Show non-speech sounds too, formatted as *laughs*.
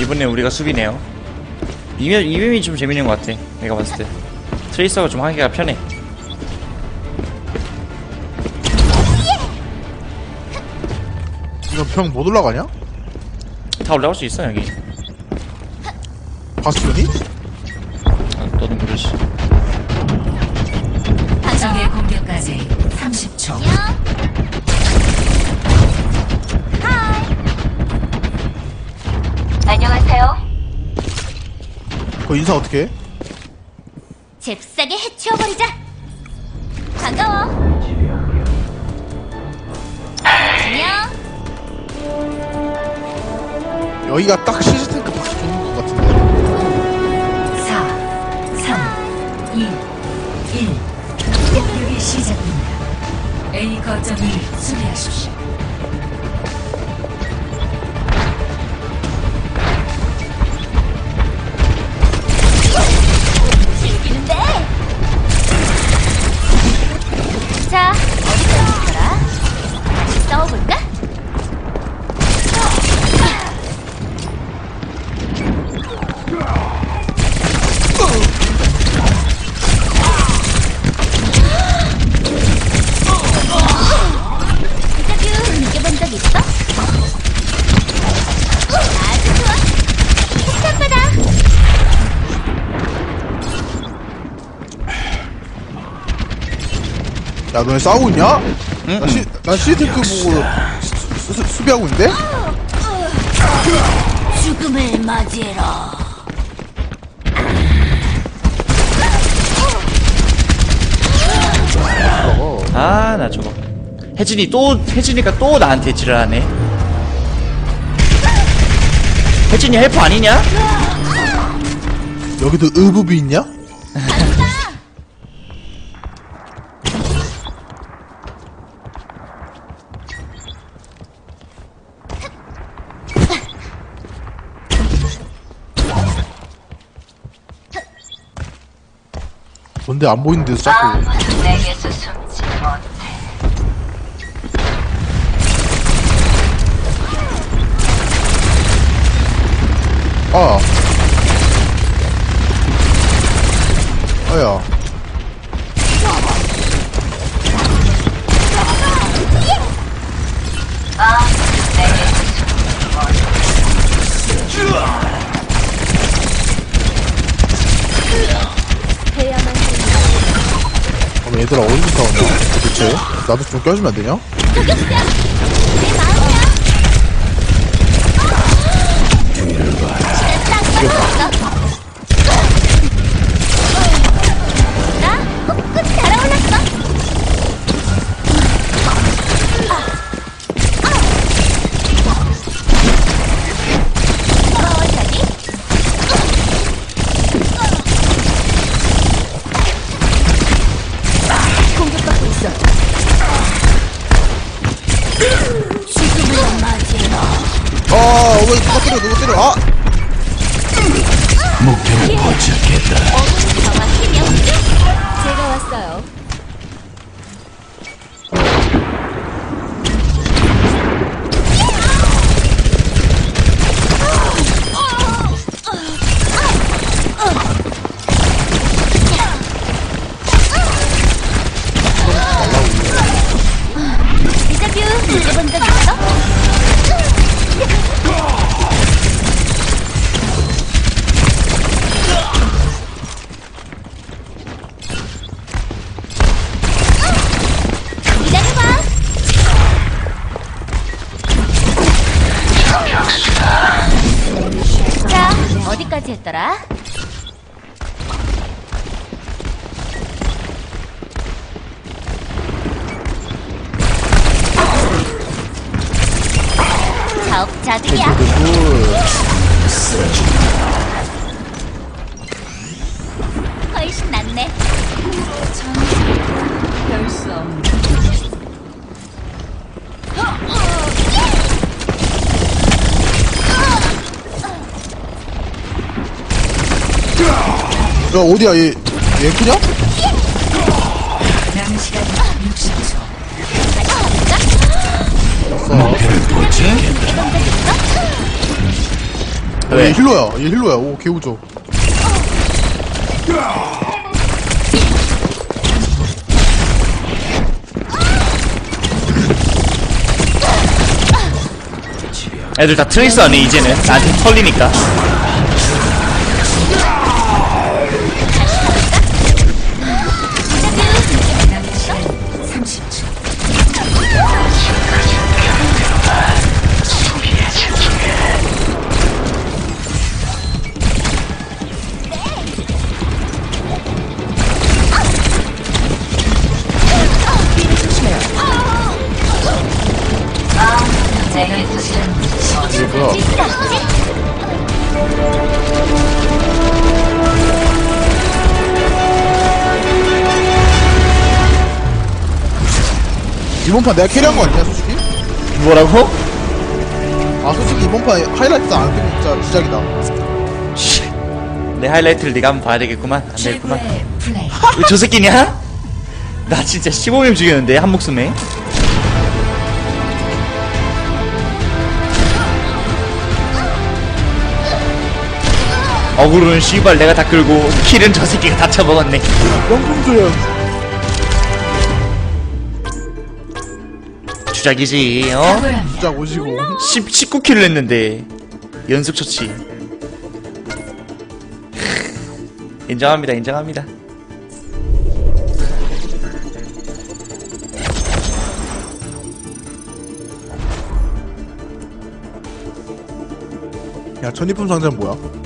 이번에 우리가 수비네요. 이면 이면이 좀 재밌는 것 같아. 내가 봤을 때 트레이서가 좀 하기가 편해. 이거 병 못 올라가냐? 다 올라갈 수 있어 여기. 바스티온이? 아, 너도 모르지. 그거 인사 어떻게 해? 잽싸게 해치워버리자. 반가워. 안녕. 여기가 딱 시스템크 받기 좋은 것 같은데 4, 3, 2, 1. 공격이 시작됩니다. A 거점을 야 너네 싸우고 있냐? 응, 나, 시, 난 시스템크 보고 수, 수, 수비하고 있는데? 죽음을 맞이해라. 어. 아나 저거. 혜진이 또 혜진이가 또 나한테 지랄하네. 혜진이 헬퍼 아니냐? 여기도 의부비 있냐? *laughs* 뭔데 안 보이는 데서 자꾸 내게서 숨지 못해. 아 얘들아 어디부터 왔냐 도대체 나도 좀 껴주면 안 되냐? 때려 누가 때려 아! 정확히 명중. 제가 왔어요. 어디까지 했더라? 자업 자득이야. 훨씬 낫네. 별수 없는 야 어디야 얘 얘 크냐? 남은 시간 60초. 야 얘 왜? 힐러야 얘 힐러야 오 개우죠 애들 다 트레이스 안에 이제는 나한테 털리니까 이번 판 내가 캐리한 거 아니야 솔직히? 뭐라고? 아 솔직히 이번 판 하이라이트 안 뜨면 진짜 시작이다 씨. 내 하이라이트를 네가 한번 봐야 되겠구만 안 되겠구만 최고의 플레이. 왜저 새끼냐? 나 진짜 15명 죽였는데 한 목숨에 어그로는 씨발 내가 다 끌고 킬은 저 새끼가 다 쳐먹었네 명품 조연 주작이지 어? 진짜 오시고. 10, 19킬을 했는데. 연속 처치. 인정합니다 인정합니다. 야 전리품 상자는 뭐야?